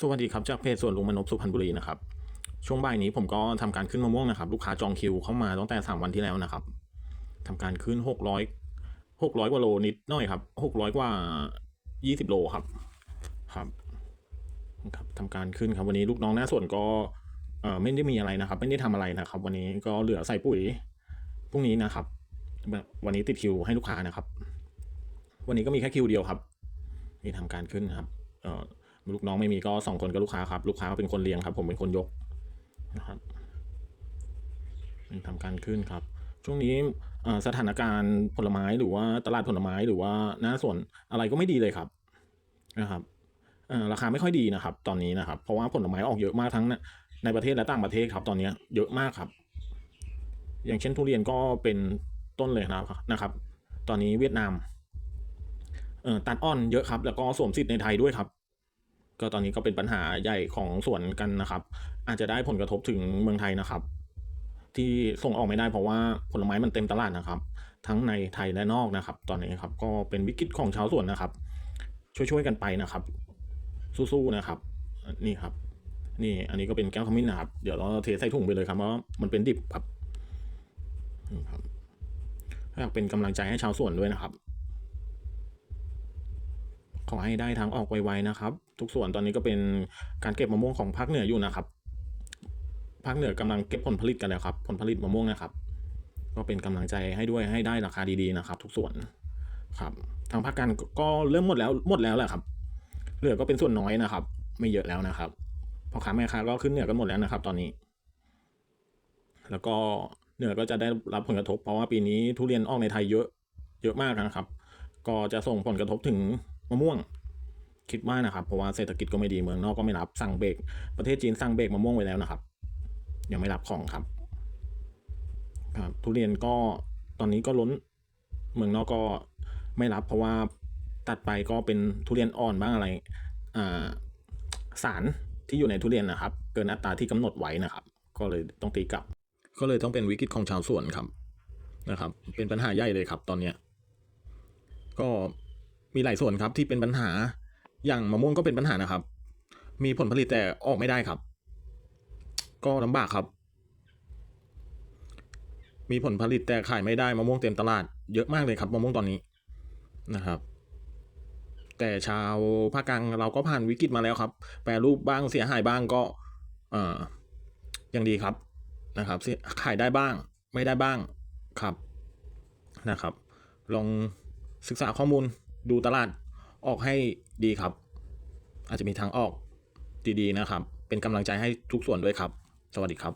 สวัสดีครับจากเพจส่วนลุงมนพสุพรรณบุรีนะครับช่วงบ่ายนี้ผมก็ทำการขึ้นมะม่วงนะครับ ลูกค้าจองคิวเข้ามาตั้งแต่สามวันที่แล้วนะครับทำการขึ้นหกร้อยหกร้อยกว่าโลนิดหน่อยครับหกร้อยกว่ายี่สิบโลครับครับครับทำการขึ้นครับ วันนี้ลูกน้องหน้าส่วนก็เอ่อไม่ได้มีอะไรนะครับ ไม่ได้ทำอะไรนะครับ วันนี้ก็เหลือใส่ปุ๋ยพรุ่งนี้นะครับ วันนี้ติดคิวให้ลูกค้านะครับ วันนี้ก็มีแค่คิวเดียวครับนี่ทำการขึ้นครับ เอ่อ ลูกน้องไม่มีก็สองคนกับลูกค้าครับ ลูกค้าก็เป็นคนเลี้ยงครับ ผมเป็นคนยกนะครับเป็นทำการขึ้นครับ ช่วงนี้สถานการณ์ผลไม้หรือว่าตลาดผลไม้หรือว่าหน้าสวนอะไรก็ไม่ดีเลยครับนะครับราคาไม่ค่อยดีนะครับ ตอนนี้นะครับ เพราะว่าผลไม้ออกเยอะมากทั้งในประเทศและต่างประเทศครับ ตอนนี้เยอะมากครับ อย่างเช่นทุเรียนก็เป็นต้นเลยนะครับนะครับ ตอนนี้เวียดนามตัดอ้อนเยอะครับ แล้วก็สวมสิทธิ์ในไทยด้วยครับ ก็ตอนนี้ก็เป็นปัญหาใหญ่ของสวนกันนะครับ อาจจะได้ผลกระทบถึงเมืองไทยนะครับ ที่ส่งออกไม่ได้เพราะว่าผลไม้มันเต็มตลาดนะครับ ทั้งในไทยและนอกนะครับ ตอนนี้ครับก็เป็นวิกฤตของชาวสวนนะครับ ช่วยๆกันไปนะครับ สู้ๆนะครับ นี่ครับ นี่อันนี้ก็เป็นแก้วขมิ้นนะครับ เดี๋ยวเราเทใส่ถุงไปเลยครับเพราะมันเป็นดิบครับครับอยากเป็นกำลังใจให้ชาวสวนด้วยนะครับ ขอให้ได้ทางออกไวๆนะครับ ทุกส่วนตอนนี้ก็เป็นการเก็บมะม่วงของภาคเหนืออยู่นะครับภาคเหนือกำลังเก็บผลผลิตกันแล้วครับ ผลผลิตมะม่วงนะครับ ก็เป็นกำลังใจให้ด้วยให้ได้ราคาดีๆนะครับ ทุกส่วนครับ ทางภาคกางก็เริ่มหมดแล้วหมดแล้วแหละครับ เหลือก็เป็นส่วนน้อยนะครับ ไม่เยอะแล้วนะครับพ่อค้าแม่ค้าก็ขึ้นเหนือกันหมดแล้วนะครับ ตอนนี้ แล้วก็เหนือก็จะได้รับผลกระทบ เพราะว่าปีนี้ทุเรียนออกในไทยเยอะเยอะมากนะครับ ก็จะส่งผลกระทบถึง มะม่วง คิดว่านะครับ เพราะว่าเศรษฐกิจก็ไม่ดีเมืองนอกก็ไม่รับสั่งเบรกประเทศจีนสั่งเบรกมะม่วงไว้แล้วนะครับ ยังไม่รับของครับ ครับ ทุเรียนก็ตอนนี้ก็ล้นเมืองนอกก็ไม่รับ เพราะว่าตัดไปก็เป็นทุเรียนอ่อนบ้างอะไรอ่าสารที่อยู่ในทุเรียนนะครับ เกินอัตราที่กำหนดไว้นะครับ ก็เลยต้องตีกลับ ก็เลยต้องเป็นวิกฤตของชาวสวนครับนะครับ เป็นปัญหาใหญ่เลยครับ ตอนเนี้ยก็ มีหลายส่วนครับที่เป็นปัญหา อย่างมะม่วงก็เป็นปัญหานะครับ มีผลผลิตแต่ออกไม่ได้ครับ ก็ลำบากครับ มีผลผลิตแต่ขายไม่ได้มะม่วงเต็มตลาดเยอะมากเลยครับมะม่วงตอนนี้นะครับ แต่ชาวภาคกลางเราก็ผ่านวิกฤตมาแล้วครับ แปรรูปบ้างเสียหายบ้างก็เอ่อยังดีครับนะครับขายได้บ้างไม่ได้บ้างครับนะครับ ลองศึกษาข้อมูล ดูตลาดออกให้ดีครับ อาจจะมีทางออกดีๆนะครับ เป็นกำลังใจให้ทุกส่วนด้วยครับ สวัสดีครับ